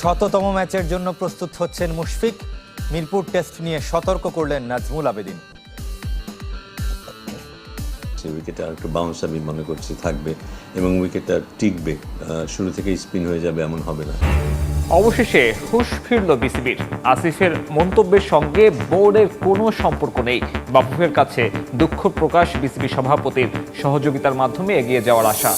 শততম ম্যাচের জন্য প্রস্তুত হচ্ছেন মুশফিক। মিরপুর টেস্ট নিয়ে সতর্ক করলেন নাজমুল আবেদিন। উইকেটটা একটু বাউন্স আমি মনে করছি থাকবে এবং উইকেটটা টিকবে। শুরু থেকেই স্পিন হয়ে যাবে এমন হবে না। অবশেষে হুশ ফিরল বিসিবির। আসিফের মন্তব্যের সঙ্গে বোর্ডের কোনো সম্পর্ক নেই। বাফুফের কাছে দুঃখ প্রকাশ বিসিবি সভাপতির সহযোগিতার মাধ্যমে এগিয়ে যাওয়ার আশা।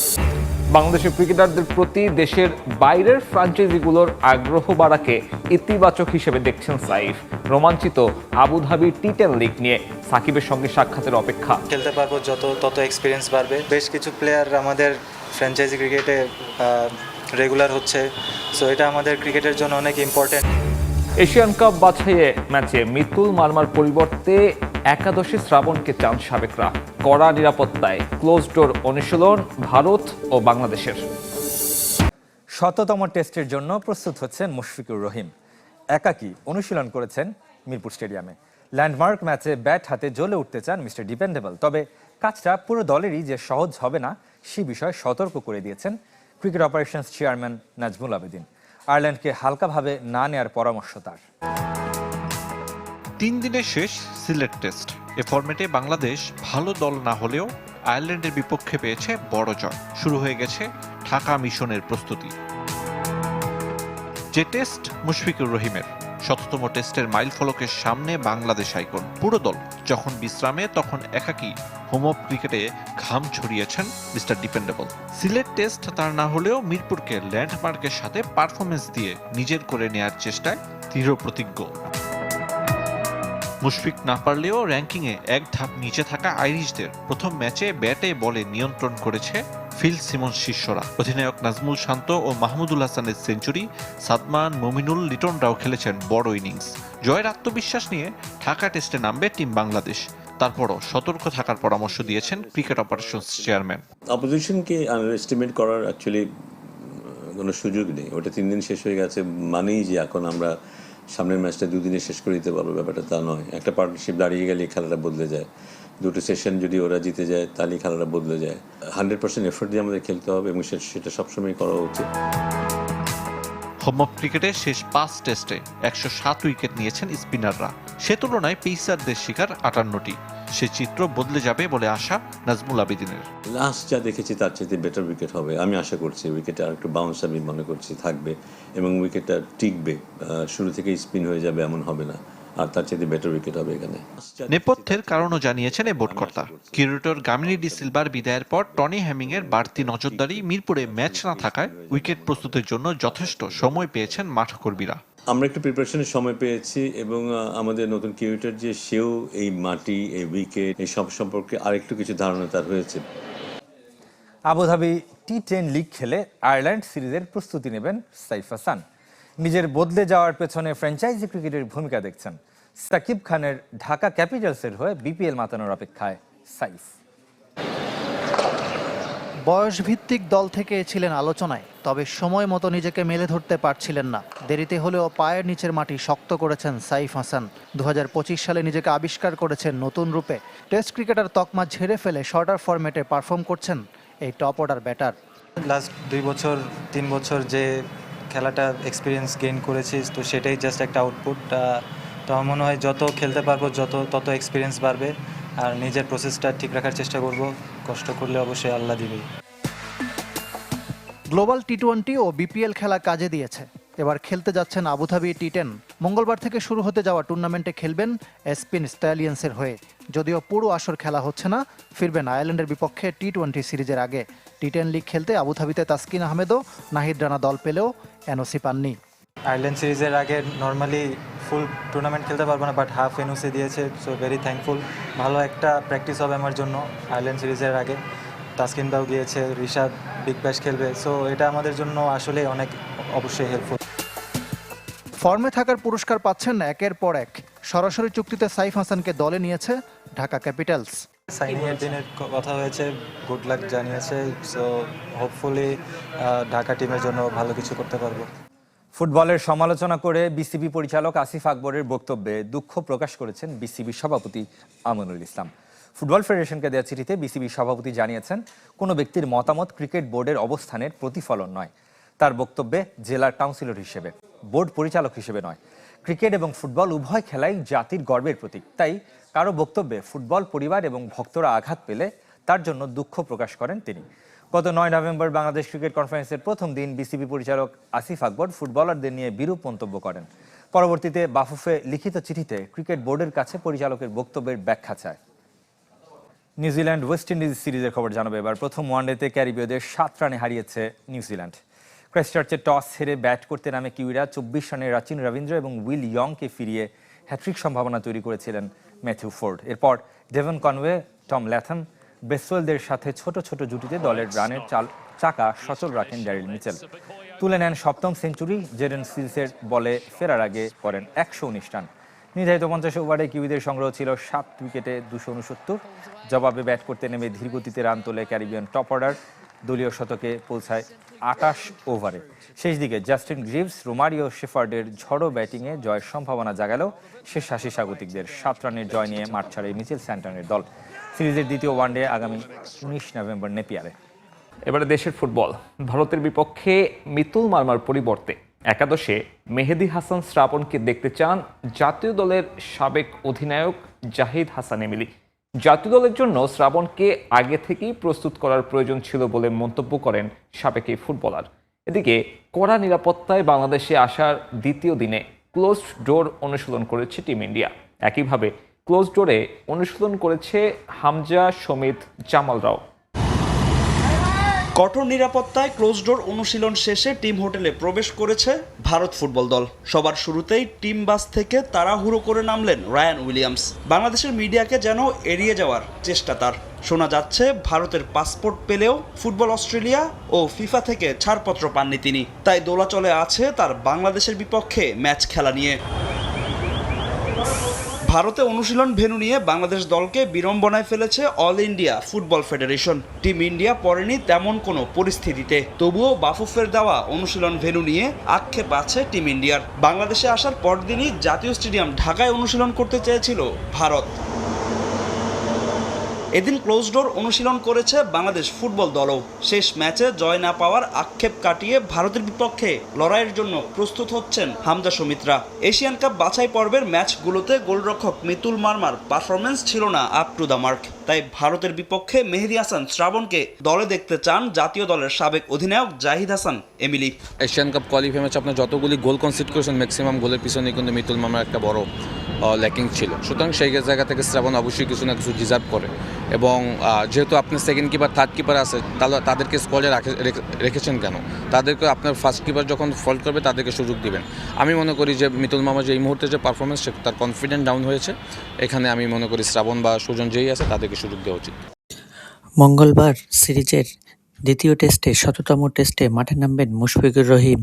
বাংলাদেশের ক্রিকেটারদের প্রতি দেশের বাইরের ফ্র্যাঞ্চাইজিগুলোর আগ্রহ বাড়াকে ইতিবাচক হিসেবে দেখছেন সাইফ। রোমাঞ্চিত আবুধাবি টি টেন লিগ নিয়ে সাকিবের সঙ্গে সাক্ষাতের অপেক্ষা। খেলতে পারব যত তত এক্সপিরিয়েন্স বাড়বে। বেশ কিছু প্লেয়ার আমাদের ফ্র্যাঞ্চাইজি ক্রিকেটে রেগুলার হচ্ছে। সো এটা আমাদের ক্রিকেটের জন্য অনেক ইম্পর্টেন্ট এশিয়ান কাপ বাছাইয়ে ম্যাচে মিতুল মার্মার পরিবর্তে একাদশী শ্রাবণকে চান সাবেকরা। কড়া নিরাপত্তায় ক্লোজ ডোর অনুশীলন ভারত ও বাংলাদেশের। শততম টেস্টের জন্য প্রস্তুত হচ্ছেন মুশফিকুর রহিম। একাকী অনুশীলন করেছেন মিরপুর স্টেডিয়ামে। ল্যান্ডমার্ক ম্যাচে ব্যাট হাতে জ্বলে উঠতে চান মিস্টার ডিপেন্ডেবল। তবে কাজটা পুরো দলেরই যে সহজ হবে না, সে বিষয়ে সতর্ক করে দিয়েছেন cricket operations chairman Nazmul Abedin. আয়ারল্যান্ডকে হালকাভাবে না নেয়ার পরামর্শ তার। তিন দিনের শেষ সিলেট টেস্ট। এ ফরম্যাটে বাংলাদেশ ভালো দল না হলেও আয়ারল্যান্ডের বিপক্ষে পেয়েছে বড় জয়। শুরু হয়ে গেছে ঢাকা মিশনের প্রস্তুতি। যে টেস্ট মুশফিকুর রহিমের, শততম টেস্টের মাইল ফলকের সামনে বাংলাদেশ আইকন। পুরো দল যখন বিশ্রামে, তখন একাকী হোম অফ ক্রিকেটে ঘাম ছড়িয়েছেন মিস্টার ডিপেন্ডেবল। সিলেট টেস্ট তার না হলেও মিরপুরকে ল্যান্ডমার্কের সাথে পারফরমেন্স দিয়ে নিজের করে নেয়ার চেষ্টায় দৃঢ় প্রতিজ্ঞ। মুশফিক না পারলেও র্যাঙ্কিংয়ে এক ধাপ নিচে থাকা আইরিশদের প্রথম ম্যাচে ব্যাটে বলে নিয়ন্ত্রণ করেছে ফিল সিমন শিষ্যরা। অধিনায়ক নাজমুল শান্ত ও মাহমুদুল হাসানের সেঞ্চুরি সাদমান, মমিনুল লিটনরাও খেলেছেন বড় ইনিংস। জয়ের আত্মবিশ্বাস নিয়ে ঢাকা টেস্টে নামবে টিম বাংলাদেশ। তারপরও সতর্ক থাকার পরামর্শ দিয়েছেন ক্রিকেট অপারেশনস চেয়ারম্যান। অপোজিশনকে এস্টিমেট করার অ্যাকচুয়ালি কোনো সুযোগ নেই। ওটা তিন দিন শেষ হয়ে গেছে, মানেই যে এখন আমরা সামনের ম্যাচটা দুদিনে শেষ করে দিতে পারব, ব্যাপারটা তা নয়। একটা পার্টনারশিপ দাঁড়িয়ে গেলে খেলাটা বদলে যায়। দুটো সেশন যদি ওরা জিতে যায় তাহলে খেলাটা বদলে যায়। হান্ড্রেড পার্সেন্ট এফোর্ট দিয়ে আমাদের খেলতে হবে এবং সেটা সবসময় করা উচিত। হোম অফ ক্রিকেটে শেষ পাঁচ টেস্টে একশো সাত উইকেট নিয়েছেন স্পিনাররা সে তুলনায় পেসারদের শিকার আটান্নটি। সে চিত্র বদলে যাবে বলে আশা নাজমুল আবেদিনের। লাস্ট যা দেখেছি তার চাইতে বেটার উইকেট হবে। আমি আশা করছি উইকেটে আর একটু বাউন্স আমি মনে করছি থাকবে এবং উইকেটটা টিকবে। শুরু থেকেই স্পিন হয়ে যাবে এমন হবে না। আর তার চাইতে বেটার উইকেট হবে এখানে। নেপথ্যের কারণও জানিয়েছেন এই বোর্ডকর্তা কিউরেটর গামিনী ডি সিলভার বিদায়ের পর টনি হ্যামিং এর বাড়তি নজরদারি মিরপুরে ম্যাচ না থাকায় উইকেট প্রস্তুতের জন্য যথেষ্ট সময় পেয়েছেন মাঠকর্মীরা। আমরা একটু প্রিপারেশনের সময় পেয়েছি এবং আমাদের নতুন কিউরেটর যে সেও এই মাটি এই উইকেট এই সব সম্পর্কে আরেকটু কিছু ধারণা তার হয়েছে। Abu Dhabi T ten league খেলে আয়ারল্যান্ড সিরিজের প্রস্তুতি নেবেন সাইফ হাসান। নিজের বদলে যাওয়ার পেছনে ফ্র্যাঞ্চাইজি ক্রিকেটের ভূমিকা দেখছেন। সাকিব খানের ঢাকা ক্যাপিটালসের হয়ে বিপিএল মাতানোর অপেক্ষায় সাইফ। বয়সভিত্তিক দল থেকে ছিলেন আলোচনায়। তবে সময় মতো নিজেকে মেলে ধরতে পারছিলেন না। দেরিতে হলেও পায়ের নিচের মাটি শক্ত করেছেন সাইফ হাসান। দু হাজার পঁচিশ সালে নিজেকে আবিষ্কার করেছেন নতুন রূপে। টেস্ট ক্রিকেটার তকমা ঝেড়ে ফেলে শর্টার ফরম্যাটে পারফর্ম করছেন এই টপ অর্ডার ব্যাটার। লাস্ট দুই বছর, তিন বছর যে খেলাটা এক্সপিরিয়েন্স গেইন করেছি তো সেটাই জাস্ট একটা আউটপুট তো আমার মনে হয় যত খেলতে পারব, যত, তত এক্সপিরিয়েন্স বাড়বে। আর নিজের প্রসেসটা ঠিক রাখার চেষ্টা করব। কষ্ট করলে অবশ্যই আল্লাহ দিবেই। গ্লোবাল টি টোয়েন্টি ও বিপিএল খেলা কাজে দিয়েছে। এবার খেলতে যাচ্ছেন আবুধাবি টি টেন মঙ্গলবার থেকে শুরু হতে যাওয়া টুর্নামেন্টে খেলবেন এসপিন স্ট্যালিয়ন্সের হয়ে। যদিও পুরো আসর খেলা হচ্ছে না, ফিরবেন আয়ারল্যান্ডের বিপক্ষে টি টোয়েন্টি সিরিজের আগে। টি টেন লিগ খেলতে আবুধাবিতে তাসকিন আহমেদও নাহিদ রানা দল পেলেও এনওসি পাননি। আয়ারল্যান্ড সিরিজের আগে নর্মালি ফুল টুর্নামেন্ট খেলতে পারব না, বাট হাফ এনওসি দিয়েছে, সো ভেরি থ্যাঙ্কফুল। ভালো একটা প্র্যাকটিস হবে আমার জন্য আয়ারল্যান্ড সিরিজের আগে। তাসকিন দাও গিয়েছে ঋষাদ বিগ ব্যাশ খেলবে। সো এটা আমাদের জন্য আসলে অনেক অবশ্যই হেল্পফুল ফর্মে থাকার পুরস্কার পাচ্ছেন একের পর এক। সরাসরি চুক্তিতে সাইফ হাসানকে দলে নিয়েছে ঢাকা ক্যাপিটালস। সাইনিংয়ের দিনের কথা হয়েছে গুড লাক জানিয়েছে সো হোপফুলি ঢাকা টিমের জন্য ভালো কিছু করতে পারব। ফুটবলের সমালোচনা করে বিসিবি পরিচালক আসিফ আকবরের বক্তব্যে দুঃখ প্রকাশ করেছেন বিসিবি সভাপতি আমনুল ইসলাম। ফুটবল ফেডারেশনকে দেওয়া চিঠিতে বিসিবি সভাপতি জানিয়েছেন, কোনো ব্যক্তির মতামত ক্রিকেট বোর্ডের অবস্থানের প্রতিফলন নয়। তার বক্তব্যে জেলার কাউন্সিলর হিসেবে, বোর্ড পরিচালক হিসেবে নয়। ক্রিকেট এবং ফুটবল উভয় খেলাই জাতির গর্বের প্রতীক। তাই কারও বক্তব্যে ফুটবল পরিবার এবং ভক্তরা আঘাত পেলে তার জন্য দুঃখ প্রকাশ করেন তিনি। গত নয় নভেম্বর বাংলাদেশ ক্রিকেট কনফারেন্সের প্রথম দিন বিসিবি পরিচালক আসিফ আকবর ফুটবলারদের নিয়ে বিরূপ মন্তব্য করেন। পরবর্তীতে বাফুফে লিখিত চিঠিতে ক্রিকেট বোর্ডের কাছে পরিচালকের বক্তব্যের ব্যাখ্যা চায়। নিউজিল্যান্ড ওয়েস্ট ইন্ডিজ সিরিজের খবর জানাবে এবার। প্রথম ওয়ানডেতে ক্যারিবীয়দের সাত রানে হারিয়েছে নিউজিল্যান্ড। ক্রাইস্টচার্চে টস হেরে ব্যাট করতে নামে কিউইরা চব্বিশ রানে রাচিন রবীন্দ্র এবং উইল ইয়ংকে ফিরিয়ে হ্যাট্রিক সম্ভাবনা তৈরি করেছিলেন ম্যাথিউ ফোর্ড। এরপর ডেভন কনওয়ে, টম ল্যাথম বেসওয়েলদের সাথে ছোট ছোট জুটিতে দলের রানের চাল চাকা সচল রাখেন ড্যারিল মিচেল। তুলে নেন সপ্তম সেঞ্চুরি। জেডেন সিলসের বলে ফেরার আগে করেন একশো উনিশ রান। নির্ধারিত পঞ্চাশ ওভারে কিউইদের সংগ্রহ ছিল সাত উইকেটে দুশো উনসত্তর। জবাবে ব্যাট করতে নেমে ধীরগতিতে রান তোলে ক্যারিবিয়ান টপ অর্ডার। দলীয় শতকে পৌঁছায় আটাশ ওভারে। শেষ দিকে জাস্টিন গ্রিভস, রোমারিও শেফার্ডের ঝড়ো ব্যাটিংয়ে জয়ের সম্ভাবনা জাগালেও শেষ হাসি স্বাগতিকদের সাত রানের জয় নিয়ে মাঠ ছাড়ে মিচেল স্যান্টনের দল। সিরিজের দ্বিতীয় ওয়ানডে আগামী উনিশ নভেম্বর নেপিয়ারে এবারে দেশের ফুটবল। ভারতের বিপক্ষে মিতুল মার্মার পরিবর্তে একাদশে মেহেদি হাসান শ্রাবণকে দেখতে চান জাতীয় দলের সাবেক অধিনায়ক জাহিদ হাসান এমিলি। জাতীয় দলের জন্য শ্রাবণকে আগে থেকেই প্রস্তুত করার প্রয়োজন ছিল বলে মন্তব্য করেন সাবেক এই ফুটবলার। এদিকে কড়া নিরাপত্তায় বাংলাদেশে আসার দ্বিতীয় দিনে ক্লোজড ডোর অনুশীলন করেছে টিম ইন্ডিয়া। একইভাবে ক্লোজ ডোরে অনুশীলন করেছে হামজা সমিত জামালরাও কঠোর নিরাপত্তায় ক্লোজ ডোর অনুশীলন শেষে টিম হোটেলে প্রবেশ করেছে ভারত ফুটবল দল। সবার শুরুতেই টিম বাস থেকে তাড়াহুড়ো করে নামলেন রায়ান উইলিয়ামস। বাংলাদেশের মিডিয়াকে যেন এড়িয়ে যাওয়ার চেষ্টা তার। শোনা যাচ্ছে, ভারতের পাসপোর্ট পেলেও ফুটবল অস্ট্রেলিয়া ও ফিফা থেকে ছাড়পত্র পাননি তিনি। তাই দোলাচলে আছে তার বাংলাদেশের বিপক্ষে ম্যাচ খেলা নিয়ে। ভারতে অনুশীলন ভেনু নিয়ে বাংলাদেশ দলকে বিড়ম্বনায় ফেলেছে all India football federation. Team India পড়েনি তেমন কোনো পরিস্থিতিতে। তবুও বাফুফের দেওয়া অনুশীলন ভেনু নিয়ে আক্ষেপ আছে টিম ইন্ডিয়ার। বাংলাদেশে আসার পরদিনই জাতীয় স্টেডিয়াম ঢাকায় অনুশীলন করতে চেয়েছিল ভারত। এদিন ক্লোজ ডোর অনুশীলন করেছে বাংলাদেশ ফুটবল দলও। শেষ ম্যাচে জয় না পাওয়ার আক্ষেপ কাটিয়ে ভারতের বিপক্ষে লড়াইয়ের জন্য প্রস্তুত হচ্ছেন হামজা সুমিত্রা। এশিয়ান কাপ বাছাই পর্বের ম্যাচগুলোতে গোলরক্ষক মিতুল মার্মার পারফরমেন্স ছিল না আপ টু দ্য মার্ক তাই ভারতের বিপক্ষে মেহেদি হাসান শ্রাবণকে দলে দেখতে চান জাতীয় দলের সাবেক অধিনায়ক Zahid Hasan, Emily. Asian cup qualify ম্যাচে আপনার যতগুলি গোল কনসিড করেছেন ম্যাক্সিমাম গোলের পিছনে কিন্তু মিতুল মার্মার একটা বড় ল্যাকিং ছিল। সুতরাং সেই জায়গা থেকে শ্রাবণ অবশ্যই কিছু না কিছু ডিজার্ভ করে। এবং যেহেতু আপনি সেকেন্ড কিপার থার্ড কিপার আছে, তাহলে তাদেরকে স্কোয়াডে রেখেছেন কেন? তাদেরকে আপনার ফার্স্ট কিপার যখন ফল্ট করবে, তাদেরকে সুযোগ দিবেন। আমি মনে করি যে মিতুল মামা যে এই মুহূর্তে যে পারফরমেন্স সে তার কনফিডেন্ট ডাউন হয়েছে। এখানে আমি মনে করি শ্রাবণ বা সুজন যেই আছে, তাদেরকে সুযোগ দেওয়া উচিত। মঙ্গলবার সিরিজের দ্বিতীয় টেস্টে, শততম টেস্টে মাঠে নামবেন মুশফিকুর রহিম।